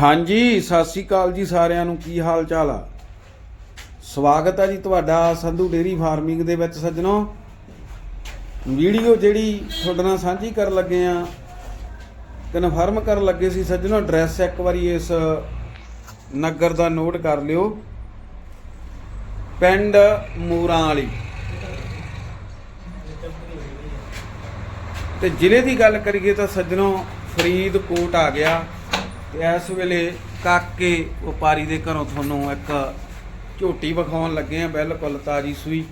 ਹਾਂਜੀ, ਸਤਿ ਸ੍ਰੀ ਅਕਾਲ ਜੀ ਸਾਰਿਆਂ ਨੂੰ। ਕੀ ਹਾਲ ਚਾਲ ਆ? ਸਵਾਗਤ ਹੈ ਜੀ ਤੁਹਾਡਾ ਸੰਧੂ ਡੇਰੀ ਫਾਰਮਿੰਗ ਦੇ ਵਿੱਚ ਸੱਜਣੋ। ਵੀਡੀਓ ਜਿਹੜੀ ਤੁਹਾਡੇ ਨਾਲ ਸਾਂਝੀ ਕਰਨ ਲੱਗੇ ਆ, ਕਨਫਰਮ ਕਰਨ ਲੱਗੇ ਸੀ ਸੱਜਣੋ, ਐਡਰੈਸ ਇੱਕ ਵਾਰੀ ਇਸ ਨਗਰ ਦਾ ਨੋਟ ਕਰ ਲਿਓ। ਪਿੰਡ ਮੂਰਾਂ ਵਾਲੀ ਤੇ ਜ਼ਿਲ੍ਹੇ ਦੀ ਗੱਲ ਕਰੀਏ ਤਾਂ ਸੱਜਣੋ, ਫਰੀਦਕੋਟ ਆ ਗਿਆ। ਤੇ ਇਸ ਵੇਲੇ ਕਾਕੇ ਵਪਾਰੀ ਦੇ ਘਰੋਂ ਤੁਹਾਨੂੰ ਇੱਕ ਝੋਟੀ ਵਿਖਾਉਣ ਲੱਗੇ ਆ ਬਿਲਕੁਲ ਤਾਜੀ ਸੂਈ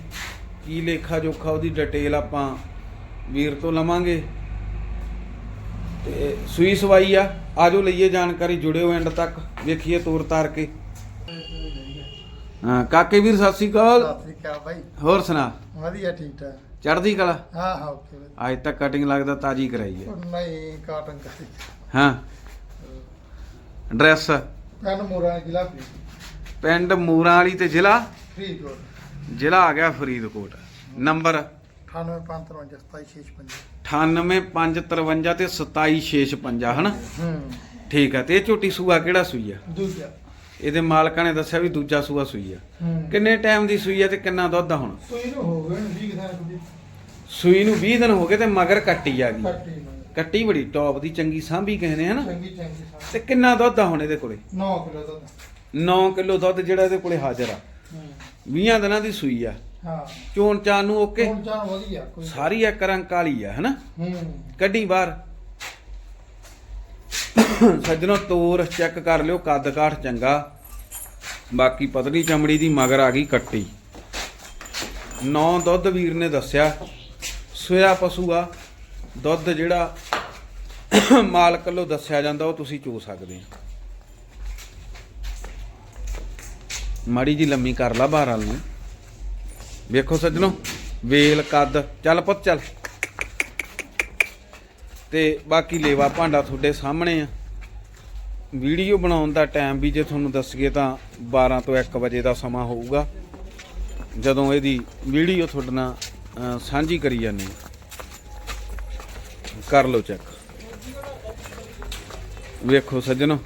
ਕੀ ਲੇਖਾ ਜੋਖਾ ਉਹਦੀ ਡਿਟੇਲ ਆਪਾਂ ਵੀਰ ਤੋਂ ਲਵਾਂਗੇ। ਤੇ ਸੂਈ ਸਵਾਈ ਆ ਆਜੋ ਲਈਏ ਜਾਣਕਾਰੀ ਜੁੜਿਓ ਐਂਡ ਤੱਕ ਵੇਖੀਏ ਤੋਰ ਤਾਰ ਕੇ। ਹਾਂ ਕਾਕੇ ਵੀਰ ਸਤਿ ਸ੍ਰੀ ਅਕਾਲ। ਸਤਿ ਸ੍ਰੀ ਅਕਾਲ ਬਾਈ। ਹੋਰ ਸੁਣਾ? ਵਧੀਆ ਠੀਕ ਠਾਕ। ਚੜ੍ਹਦੀ ਕਲਾ? ਹਾਂ ਹਾਂ ਓਕੇ ਅੱਜ ਤੱਕ ਕਟਿੰਗ ਲੱਗਦਾ ਤਾਜੀ ਕਰਾਈ ਹੈ। ਨਹੀਂ ਕਾਟਨ ਕਰੀ। ਹਾਂ। ਐਡਰੈਸ? ਕੰਨ ਮੋਰਾ ਜ਼ਿਲ੍ਹਾ ਫਰੀਦ ਪਿੰਡ ਮੂਰਾਂ ਵਾਲੀ ਤੇ ਜ਼ਿਲ੍ਹਾ? ਫਰੀਦਕੋਟ। ਜ਼ਿਲ੍ਹਾ ਆ ਗਿਆ ਫਰੀਦਕੋਟ। ਨੰਬਰ? 9855277655 98553 ਤੇ 27656 ਹਨਾ? ਹੂੰ। ਠੀਕ ਆ ਤੇ ਇਹ ਝੋਟੀ ਸੂਆ ਕਿਹੜਾ ਸੂਈ ਆ? ਦੂਜਾ। ਇਹਦੇ ਮਾਲਕਾਂ ਨੇ ਦੱਸਿਆ ਵੀ ਦੂਜਾ ਸੂਆ ਸੂਈ ਆ। ਹੂੰ। ਕਿੰਨੇ ਟਾਈਮ ਦੀ ਸੂਈ ਆ ਤੇ ਕਿੰਨਾ ਦੁੱਧ ਆ ਹੁਣ? ਕੋਈ ਨੂੰ ਹੋ ਗਏ 20 ਕਿਥਾਂ ਕੁਝ ਸੂਈ ਨੂੰ 20 ਦਿਨ ਹੋ ਗਏ ਤੇ ਮਗਰ ਕੱਟੀ ਆ ਗਈ। ਕੱਟੀ ਕੱਟੀ ਬੜੀ ਟੌਪ ਦੀ ਚੰਗੀ ਸਾਂਭੀ ਕਹਿੰਦੇ ਹਨਾ? ਚੰਗੀ ਚੰਗੀ ਸਾਹ ਤੇ ਕਿੰਨਾ ਦੁੱਧ ਆ ਹੁਣ ਇਹਦੇ ਕੋਲੇ? 9 ਕਿਲੋ ਦਾ 9 ਕਿਲੋ ਦੁੱਧ ਜਿਹੜਾ ਇਹਦੇ ਕੋਲੇ ਹਾਜ਼ਰ ਆ। ਹੂੰ। 20 ਦਿਨਾਂ ਦੀ ਸੂਈ ਆ। ਹਾਂ। ਚੋਣ ਚਾਨ ਨੂੰ ਓਕੇ? ਹੁਣ ਚਾਹ ਵਧੀਆ ਕੋਈ ਸਾਰੀ ਇੱਕ ਰੰਗ ਕਾਲੀ ਆ ਹਨਾ? ਹੂੰ। ਕੱਢੀ ਬਾਹਰ। ਸੱਜਣੋ ਤੋਰ ਚੈੱਕ ਕਰ ਲਿਓ ਕੱਦ ਕਾਠ ਚੰਗਾ। ਬਾਕੀ ਪਤਲੀ ਚਮੜੀ ਦੀ ਮਗਰ ਆ ਗਈ ਕੱਟੀ। ਨੌ ਦੁੱਧ ਵੀਰ ਨੇ ਦੱਸਿਆ। ਸੋਇਆ ਪਸ਼ੂ ਆ। ਦੁੱਧ ਜਿਹੜਾ ਮਾਲਕ ਵੱਲੋਂ ਦੱਸਿਆ ਜਾਂਦਾ, ਉਹ ਤੁਸੀਂ ਚੋ ਸਕਦੇ ਹੋ। ਮਾੜੀ ਜੀ ਲੰਮੀ ਕਰ ਲਾ ਬਾਹਰ ਵਾਲ ਨੂੰ। ਵੇਖੋ ਸੱਜਣੋ, ਵੇਲ, ਕੱਦ, ਚੱਲ ਪੁੱਤ, ਚੱਲ। ਤੇ ਬਾਕੀ ਲੇਵਾ ਭਾਂਡਾ ਤੁਹਾਡੇ ਸਾਹਮਣੇ ਆ। ਵੀਡੀਓ ਬਣਾਉਣ ਦਾ ਟਾਈਮ ਵੀ ਜੇ ਤੁਹਾਨੂੰ ਦੱਸੀਏ ਤਾਂ 12 ਤੋਂ 1 ਵਜੇ ਦਾ ਸਮਾਂ ਹੋਊਗਾ। ਜਦੋਂ ਇਹਦੀ ਵੀਡੀਓ ਤੁਹਾਡੇ ਨਾਲ ਸਾਂਝੀ ਕਰੀ ਜਾਂਦੀ ਹਾਂ। ਕਰ ਲਓ ਚੈੱਕ। ਵੇਖੋ ਸੱਜਣੋ।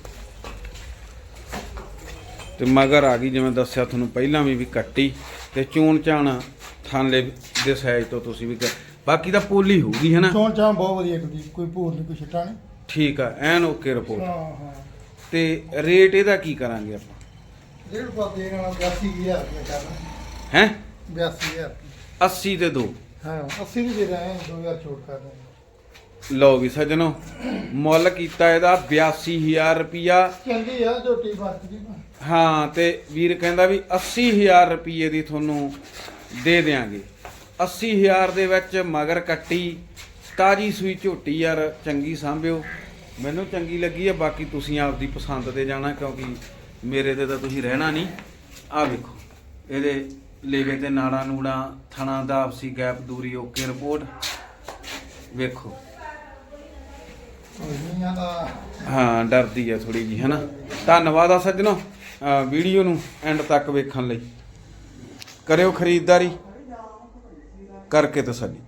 ਤੇ ਮਗਰ ਆ ਗਈ ਜਿਵੇਂ ਦੱਸਿਆ ਤੁਹਾਨੂੰ ਪਹਿਲਾਂ ਵੀ ਵੀ ਕੱਟੀ। ਤੇ ਚੂਣ ਚਾਣ ਥਾਂਲੇ ਦੇ ਸਾਈਜ਼ ਤੋਂ ਤੁਸੀਂ ਵੀ ਬਾਕੀ ਤਾਂ ਪੋਲੀ ਹੋਊਗੀ ਹਨਾ ਚੋਣ ਚਾਹ ਬਹੁਤ ਵਧੀਆ ਕੁਝ ਕੋਈ ਭੂਰ ਨਹੀਂ ਕੋਈ ਛਟਾ ਨਹੀਂ। ਠੀਕ ਆ ਐਨ ਓਕੇ ਰਿਪੋਰਟ। ਹਾਂ ਹਾਂ। ਤੇ ਰੇਟ ਇਹਦਾ ਕੀ ਕਰਾਂਗੇ ਆਪਾਂ? ਡੇਢ ਪਾ ਦੇਣ ਵਾਲਾ 82000 ਰੁਪਏ ਕਰਨਾ ਹੈ? 82000 80 ਤੇ 2 ਹਾਂ 80 ਵੀ ਦੇ ਰਹੇ ਹਾਂ 2000 ਛੋਟ ਕਰ ਰਹੇ ਲਓ ਵੀ ਸੱਜਣੋ ਮੁੱਲ ਕੀਤਾ ਇਹਦਾ 82000 ਰੁਪਿਆ ਚੰਗੀ ਆ ਝੋਟੀ ਵਰਤਦੀ ਹਾਂ ਤੇ ਵੀਰ ਕਹਿੰਦਾ ਵੀ 80000 ਰੁਪਏ ਦੀ ਤੁਹਾਨੂੰ ਦੇ ਦੇਾਂਗੇ 80000 ਦੇ ਵਿੱਚ ਮਗਰ ਕੱਟੀ ਤਾਜੀ ਸੂਈ ਝੋਟੀ ਯਾਰ ਚੰਗੀ ਸਾਂਭਿਓ। ਮੈਨੂੰ ਚੰਗੀ ਲੱਗੀ ਹੈ ਬਾਕੀ ਤੁਸੀਂ ਆਪਦੀ ਪਸੰਦ ਤੇ ਜਾਣਾ ਕਿਉਂਕਿ ਮੇਰੇ ਤੇ ਤਾਂ ਤੁਸੀਂ ਰਹਿਣਾ ਨਹੀਂ। ਆਹ ਵੇਖੋ ਇਹਦੇ ਲੇਵੇ ਤੇ ਨਾੜਾ ਨੂੜਾ ਥਣਾ ਦਾ ਆਪਸੀ ਗੈਪ ਦੂਰੀ ਓਕੇ ਰਿਪੋਰਟ। ਵੇਖੋ। ਕੋਈ ਨਹੀਂ ਹਾਂ, ਡਰਦੀ ਆ ਥੋੜੀ ਜੀ ਹੈਨਾ? ਧੰਨਵਾਦ ਆ ਸੱਜਣੋ ਵੀਡੀਓ ਨੂੰ ਐਂਡ ਤੱਕ ਵੇਖਣ ਲਈ। ਕਰਿਓ ਖਰੀਦਦਾਰੀ। ਕਰਕੇ ਤਸੱਲੀ